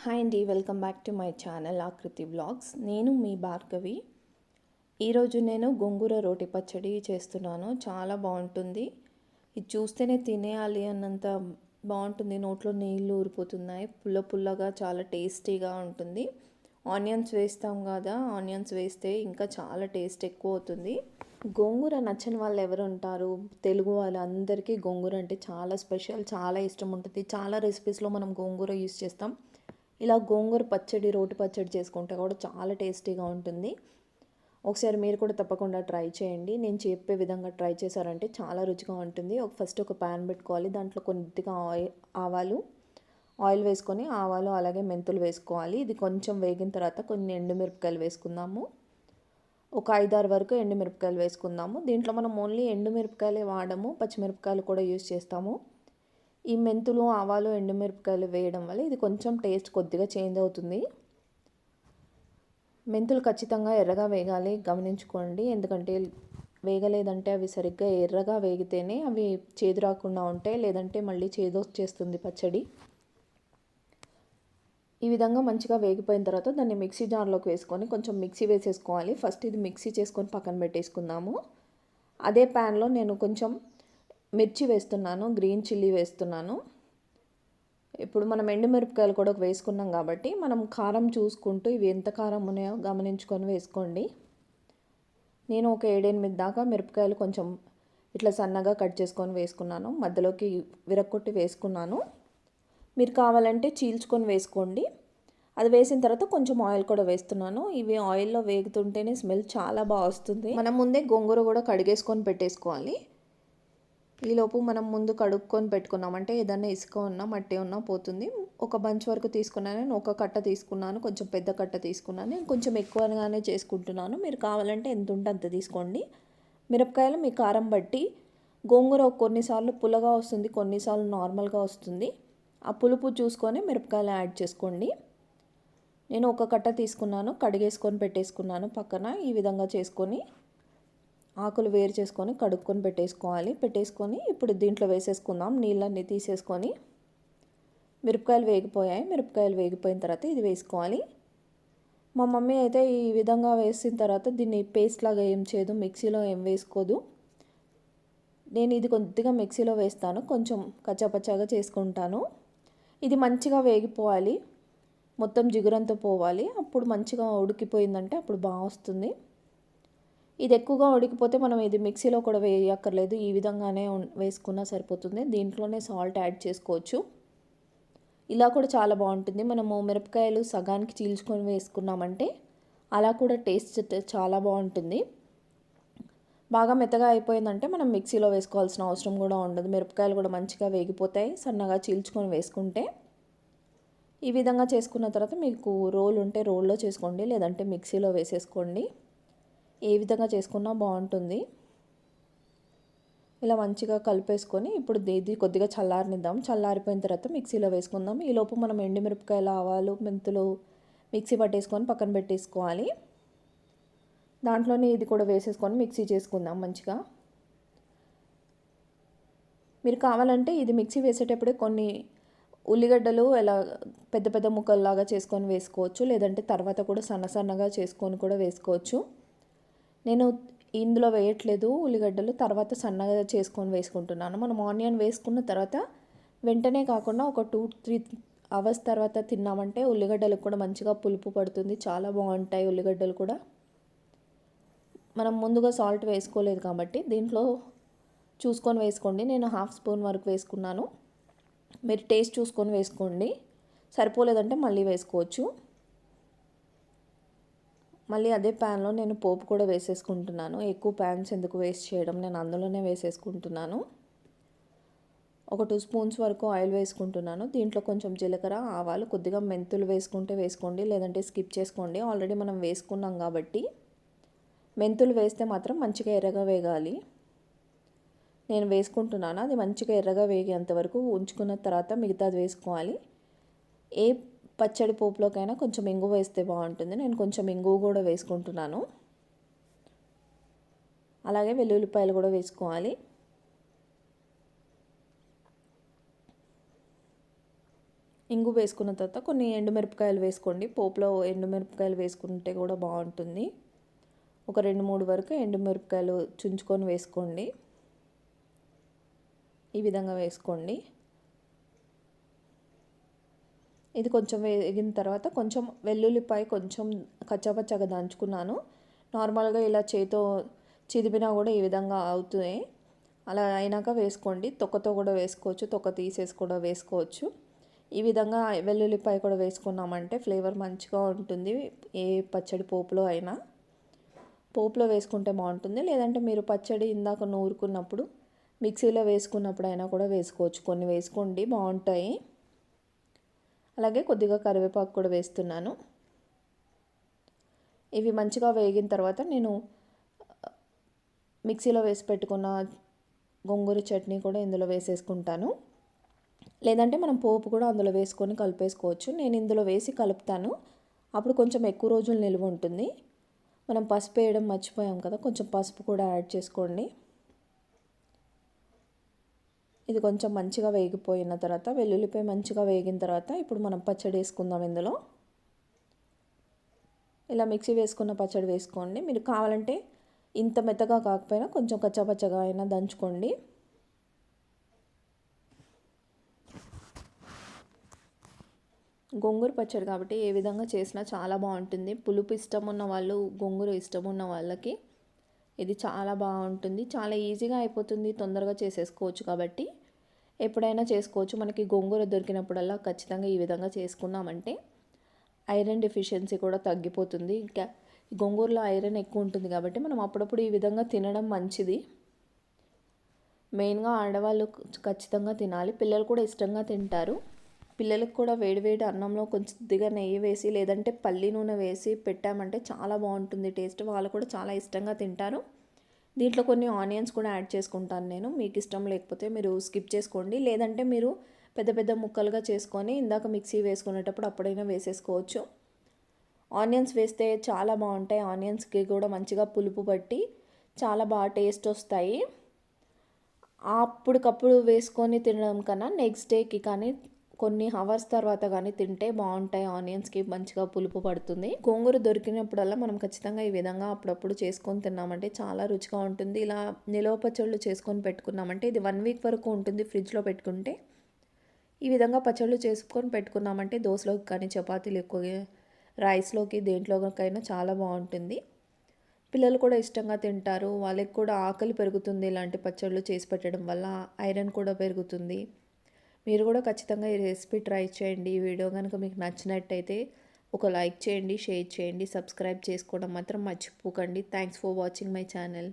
Hi అండి welcome back to my channel Aakriti blogs. నేను మీ భార్గవి. ఈరోజు నేను గోంగూర రోటి పచ్చడి చేస్తున్నాను. చాలా బాగుంటుంది. ఇది చూస్తేనే తినేయాలి అన్నంత బాగుంటుంది. నోట్లో నీళ్ళు ఊరిపోతున్నాయి. పుల్ల పుల్లగా చాలా టేస్టీగా ఉంటుంది. ఆనియన్స్ వేస్తాం కదా ఆనియన్స్ వేస్తే ఇంకా చాలా టేస్ట్ ఎక్కువ అవుతుంది. గోంగూర నచ్చని వాళ్ళు ఎవరు ఉంటారు? తెలుగు వాళ్ళందరికీ గోంగూర అంటే చాలా స్పెషల్ చాలా ఇష్టం ఉంటుంది. చాలా రెసిపీస్లో మనం గోంగూర యూస్ చేస్తాం. ఇలా గోంగూర పచ్చడి రోటి పచ్చడి చేసుకుంటే కూడా చాలా టేస్టీగా ఉంటుంది. ఒకసారి మీరు కూడా తప్పకుండా ట్రై చేయండి. నేను చెప్పే విధంగా ట్రై చేశారంటే చాలా రుచిగా ఉంటుంది. ఒక ఫస్ట్ ఒక ప్యాన్ పెట్టుకోవాలి. దాంట్లో కొద్దిగా ఆయిల్ ఆవాలు ఆయిల్ వేసుకొని ఆవాలు అలాగే మెంతులు వేసుకోవాలి. ఇది కొంచెం వేగిన తర్వాత కొన్ని ఎండుమిరపకాయలు వేసుకుందాము. ఒక ఐదారు వరకు ఎండుమిరపకాయలు వేసుకుందాము. దీంట్లో మనం ఓన్లీ ఎండుమిరపకాయలే వాడము. పచ్చిమిరపకాయలు కూడా యూస్ చేస్తాము. ఈ మెంతులు ఆవాలు ఎండుమిరపకాయలు వేయడం వల్ల ఇది కొంచెం టేస్ట్ కొద్దిగా చేంజ్ అవుతుంది. మెంతులు ఖచ్చితంగా ఎర్రగా వేగాలి గమనించుకోండి. ఎందుకంటే వేగలేదంటే అవి సరిగ్గా ఎర్రగా వేగితేనే అవి చేదు రాకుండా ఉంటాయి లేదంటే మళ్ళీ చేదు వచ్చేస్తుంది పచ్చడి. ఈ విధంగా మంచిగా వేగిపోయిన తర్వాత దాన్ని మిక్సీ జార్లోకి వేసుకొని కొంచెం మిక్సీ వేసేసుకోవాలి. ఫస్ట్ ఇది మిక్సీ చేసుకొని పక్కన పెట్టేసుకుందాము. అదే ప్యాన్లో నేను కొంచెం మిర్చి వేస్తున్నాను గ్రీన్ చిల్లీ వేస్తున్నాను. ఇప్పుడు మనం ఎండుమిరపకాయలు కూడా వేసుకున్నాం కాబట్టి మనం కారం చూసుకుంటూ ఇవి ఎంత కారం ఉన్నాయో గమనించుకొని వేసుకోండి. నేను ఒక ఏడెనిమిది దాకా మిరపకాయలు కొంచెం ఇట్లా సన్నగా కట్ చేసుకొని వేసుకున్నాను. మధ్యలోకి విరక్కొట్టి వేసుకున్నాను. మీరు కావాలంటే చీల్చుకొని వేసుకోండి. అది వేసిన తర్వాత కొంచెం ఆయిల్ కూడా వేస్తున్నాను. ఇవి ఆయిల్లో వేగుతుంటేనే స్మెల్ చాలా బాగా వస్తుంది. మనం ముందే గోంగూర కూడా కడిగేసుకొని పెట్టేసుకోవాలి. ఈలోపు మనం ముందు కడుక్కొని పెట్టుకున్నామంటే ఏదైనా ఇసుక ఉన్నా మట్టి ఉన్నా పోతుంది. ఒక బంచ్ వరకు తీసుకున్నాను. నేను ఒక కట్ట తీసుకున్నాను. కొంచెం పెద్ద కట్ట తీసుకున్నాను. నేను కొంచెం ఎక్కువగానే చేసుకుంటున్నాను. మీరు కావాలంటే ఎంత ఉంటే అంత తీసుకోండి. మిరపకాయలు మీ కారం బట్టి గోంగూర కొన్నిసార్లు పుల్లగా వస్తుంది. కొన్నిసార్లు నార్మల్గా వస్తుంది. ఆ పులుపు చూసుకొని మిరపకాయలు యాడ్ చేసుకోండి. నేను ఒక కట్ట తీసుకున్నాను. కడిగేసుకొని పెట్టేసుకున్నాను పక్కన. ఈ విధంగా చేసుకొని ఆకులు వేరు చేసుకొని కడుక్కొని పెట్టేసుకోవాలి. పెట్టేసుకొని ఇప్పుడు దీంట్లో వేసేసుకుందాం. నీళ్ళన్నీ తీసేసుకొని మిరపకాయలు వేగిపోయాయి. మిరపకాయలు వేగిపోయిన తర్వాత ఇది వేసుకోవాలి. మా మమ్మీ అయితే ఈ విధంగా వేసిన తర్వాత దీన్ని పేస్ట్ లాగా ఏం చేయదు. మిక్సీలో ఏం వేసుకోదు. నేను ఇది కొద్దిగా మిక్సీలో వేస్తాను. కొంచెం కచ్చాపచ్చాగా చేసుకుంటాను. ఇది మంచిగా వేగిపోవాలి. మొత్తం జిగురంతో పోవాలి. అప్పుడు మంచిగా ఉడికిపోయిందంటే అప్పుడు బాగా వస్తుంది. ఇది ఎక్కువగా ఉడికిపోతే మనం ఇది మిక్సీలో కూడా వేయక్కర్లేదు. ఈ విధంగానే వేసుకున్నా సరిపోతుంది. దీంట్లోనే సాల్ట్ యాడ్ చేసుకోవచ్చు. ఇలా కూడా చాలా బాగుంటుంది. మనము మిరపకాయలు సగానికి చీల్చుకొని వేసుకున్నామంటే అలా కూడా టేస్ట్ చాలా బాగుంటుంది. బాగా మెత్తగా అయిపోయిందంటే మనం మిక్సీలో వేసుకోవాల్సిన అవసరం కూడా ఉండదు. మిరపకాయలు కూడా మంచిగా వేగిపోతాయి. సన్నగా చీల్చుకొని వేసుకుంటే ఈ విధంగా చేసుకున్న తర్వాత మీకు రోల్ ఉంటే రోల్లో చేసుకోండి. లేదంటే మిక్సీలో వేసేసుకోండి. ఏ విధంగా చేసుకున్నా బాగుంటుంది. ఇలా మంచిగా కలిపేసుకొని ఇప్పుడు ఇది కొద్దిగా చల్లారనిద్దాం. చల్లారిపోయిన తర్వాత మిక్సీలో వేసుకుందాం. ఈలోపు మనం ఎండుమిరపకాయలు ఆవాలు మెంతులు మిక్సీ పట్టేసుకొని పక్కన పెట్టేసుకోవాలి. దాంట్లోనే ఇది కూడా వేసేసుకొని మిక్సీ చేసుకుందాం మంచిగా. మీరు కావాలంటే ఇది మిక్సీ వేసేటప్పుడే కొన్ని ఉల్లిగడ్డలు ఎలా పెద్ద పెద్ద ముక్కల్లాగా చేసుకొని వేసుకోవచ్చు. లేదంటే తర్వాత కూడా సన్న సన్నగా చేసుకొని కూడా వేసుకోవచ్చు. నేను ఇందులో వేయట్లేదు ఉల్లిగడ్డలు తర్వాత సన్నగా చేసుకొని వేసుకుంటున్నాను. మనం ఆనియన్ వేసుకున్న తర్వాత వెంటనే కాకుండా ఒక టూ త్రీ అవర్స్ తర్వాత తిన్నామంటే ఉల్లిగడ్డలకు కూడా మంచిగా పులుపు పడుతుంది. చాలా బాగుంటాయి ఉల్లిగడ్డలు కూడా. మనం ముందుగా సాల్ట్ వేసుకోలేదు కాబట్టి దీంట్లో చూసుకొని వేసుకోండి. నేను హాఫ్ స్పూన్ వరకు వేసుకున్నాను. మీరు టేస్ట్ చూసుకొని వేసుకోండి. సరిపోలేదంటే మళ్ళీ వేసుకోవచ్చు. మళ్ళీ అదే ప్యాన్లో నేను పోపు కూడా వేసేసుకుంటున్నాను. ఎక్కువ ప్యాన్స్ ఎందుకు వేస్ట్ చేయడం నేను అందులోనే వేసేసుకుంటున్నాను. ఒక టూ స్పూన్స్ వరకు ఆయిల్ వేసుకుంటున్నాను. దీంట్లో కొంచెం జీలకర్ర ఆవాలు కొద్దిగా మెంతులు వేసుకుంటే వేసుకోండి లేదంటే స్కిప్ చేసుకోండి. ఆల్రెడీ మనం వేసుకున్నాం కాబట్టి మెంతులు వేస్తే మాత్రం మంచిగా ఎర్రగా వేగాలి. నేను వేసుకుంటున్నాను. అది మంచిగా ఎర్రగా వేగేంత వరకు ఉంచుకున్న తర్వాత మిగతాది వేసుకోవాలి. ఏ పచ్చడి పోపులోకైనా కొంచెం ఇంగు వేస్తే బాగుంటుంది. నేను కొంచెం ఇంగు కూడా వేసుకుంటున్నాను. అలాగే వెల్లుల్లిపాయలు కూడా వేసుకోవాలి. ఇంగు వేసుకున్న తర్వాత కొన్ని ఎండుమిరపకాయలు వేసుకోండి. పోపులో ఎండుమిరపకాయలు వేసుకుంటే కూడా బాగుంటుంది. ఒక రెండు మూడు వరకు ఎండుమిరపకాయలు చుంచుకొని వేసుకోండి. ఈ విధంగా వేసుకోండి. ఇది కొంచెం వేగిన తర్వాత కొంచెం వెల్లుల్లిపాయ కొంచెం కచ్చాపచ్చగా దంచుకున్నాను. నార్మల్గా ఇలా చేతో చిదిపినా కూడా ఈ విధంగా అవుతుంది అలా అయినాక వేసుకోండి. తొక్కతో కూడా వేసుకోవచ్చు తొక్క తీసేసి కూడా వేసుకోవచ్చు. ఈ విధంగా వెల్లుల్లిపాయ కూడా వేసుకున్నామంటే ఫ్లేవర్ మంచిగా ఉంటుంది. ఏ పచ్చడి పోపులో అయినా పోపులో వేసుకుంటే బాగుంటుంది. లేదంటే మీరు పచ్చడి ఇందాక నూరుకున్నప్పుడు మిక్సీలో వేసుకున్నప్పుడు అయినా కూడా వేసుకోవచ్చు. కొన్ని వేసుకోండి బాగుంటాయి. అలాగే కొద్దిగా కరివేపాకు కూడా వేస్తున్నాను. ఇవి మంచిగా వేగిన తర్వాత నేను మిక్సీలో వేసి పెట్టుకున్న గొంగూర చట్నీ కూడా ఇందులో వేసేసుకుంటాను. లేదంటే మనం పోపు కూడా అందులో వేసుకొని కలిపేసుకోవచ్చు. నేను ఇందులో వేసి కలుపుతాను. అప్పుడు కొంచెం ఎక్కువ రోజులు నిల్వ ఉంటుంది. మనం పసుపు వేయడం మర్చిపోయాం కదా కొంచెం పసుపు కూడా యాడ్ చేసుకోండి. ఇది కొంచెం మంచిగా వేగిపోయిన తర్వాత వెల్లుల్లిపాయ మంచిగా వేగిన తర్వాత ఇప్పుడు మనం పచ్చడి వేసుకుందాం ఇందులో. ఇలా మిక్సీ వేసుకున్న పచ్చడి వేసుకోండి. మీరు కావాలంటే ఇంత మెత్తగా కాకపోయినా కొంచెం కచ్చపచ్చగా అయినా దంచుకోండి. గొంగూర పచ్చడి కాబట్టి ఏ విధంగా చేసినా చాలా బాగుంటుంది. పులుపు ఇష్టం ఉన్న వాళ్ళు గోంగూర ఇష్టం ఉన్న వాళ్ళకి ఇది చాలా బాగుంటుంది. చాలా ఈజీగా అయిపోతుంది. తొందరగా చేసేసుకోవచ్చు కాబట్టి. ఎప్పుడైనా చేసుకోవచ్చు. మనకి గోంగూర దొరికినప్పుడల్లా ఖచ్చితంగా ఈ విధంగా చేసుకున్నామంటే ఐరన్ డెఫిషియన్సీ కూడా తగ్గిపోతుంది. ఇంకా గోంగూరలో ఐరన్ ఎక్కువ ఉంటుంది కాబట్టి మనం అప్పుడప్పుడు ఈ విధంగా తినడం మంచిది. మెయిన్గా ఆడవాళ్ళు ఖచ్చితంగా తినాలి. పిల్లలు కూడా ఇష్టంగా తింటారు. పిల్లలకు కూడా వేడివేడి అన్నంలో కొద్దిగా నెయ్యి వేసి లేదంటే పల్లి నూనె వేసి పెట్టామంటే చాలా బాగుంటుంది టేస్ట్. వాళ్ళు కూడా చాలా ఇష్టంగా తింటారు. దీంట్లో కొన్ని ఆనియన్స్ కూడా యాడ్ చేసుకుంటాను నేను. మీకు ఇష్టం లేకపోతే మీరు స్కిప్ చేసుకోండి. లేదంటే మీరు పెద్ద పెద్ద ముక్కలుగా చేసుకొని ఇందాక మిక్సీ వేసుకునేటప్పుడు అప్పుడైనా వేసేసుకోవచ్చు. ఆనియన్స్ వేస్తే చాలా బాగుంటాయి. ఆనియన్స్కి కూడా మంచిగా పులుపు పట్టి చాలా బాగా టేస్ట్ వస్తాయి. అప్పటికప్పుడు వేసుకొని తినడం కన్నా నెక్స్ట్ డేకి కానీ కొన్ని హవర్స్ తర్వాత కానీ తింటే బాగుంటాయి. ఆనియన్స్కి మంచిగా పులుపు పడుతుంది. గోంగూర దొరికినప్పుడల్లా మనం ఖచ్చితంగా ఈ విధంగా అప్పుడప్పుడు చేసుకొని తిన్నామంటే చాలా రుచిగా ఉంటుంది. ఇలా నిలవ పచ్చళ్ళు చేసుకొని పెట్టుకున్నామంటే ఇది వన్ వీక్ వరకు ఉంటుంది ఫ్రిడ్జ్లో పెట్టుకుంటే. ఈ విధంగా పచ్చళ్ళు చేసుకొని పెట్టుకున్నామంటే దోశలోకి కానీ చపాతీలు ఎక్కువ రైస్లోకి దేంట్లోకైనా చాలా బాగుంటుంది. పిల్లలు కూడా ఇష్టంగా తింటారు. వాళ్ళకి కూడా ఆకలి పెరుగుతుంది ఇలాంటి పచ్చళ్ళు చేసి పెట్టడం వల్ల. ఐరన్ కూడా పెరుగుతుంది. మీరు కూడా ఖచ్చితంగా ఈ రెసిపీ ట్రై చేయండి. ఈ వీడియో కనుక మీకు నచ్చినట్టయితే ఒక లైక్ చేయండి షేర్ చేయండి సబ్స్క్రైబ్ చేసుకోవడం మాత్రం మర్చిపోకండి. Thanks for watching my channel